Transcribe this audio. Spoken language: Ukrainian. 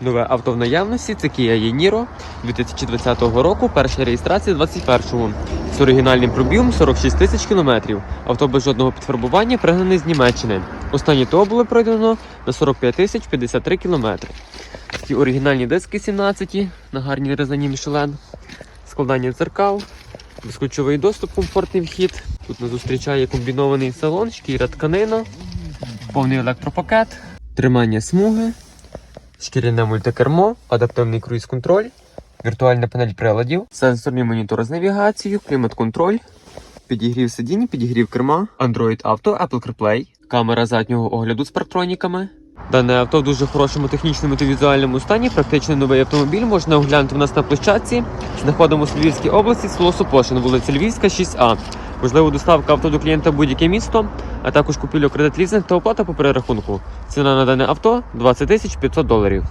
Нове авто в наявності це Kia Yeniro 2020 року, перша реєстрація 21-го. З оригінальним пробігом 46 тисяч кілометрів. Авто без жодного підфарбування пригнаний з Німеччини. Останнє ТО було пройдено на 45 тисяч 53 кілометри. Такі оригінальні диски 17 на гарній резині Michelin. Складання дзеркал, безключовий доступ, комфортний вхід. Тут нас зустрічає комбінований салон, шкіра тканина, повний електропакет, тримання смуги, шкіряне мультикермо, адаптивний круїз-контроль, віртуальна панель приладів, сенсорний монітор з навігацією, клімат-контроль, підігрів сидінь, підігрів керма, Android Auto, Apple CarPlay, камера заднього огляду з парктроніками. Дане авто в дуже хорошому технічному та візуальному стані. Практично новий автомобіль можна оглянути в нас на площадці. Знаходимося в Львівській області, село Сопошин, вулиця Львівська, 6А. Можливо, доставка авто до клієнта в будь-яке місто, а також купівлю кредит лізинг та оплата по перерахунку. Ціна на дане авто 20 тисяч 500 доларів.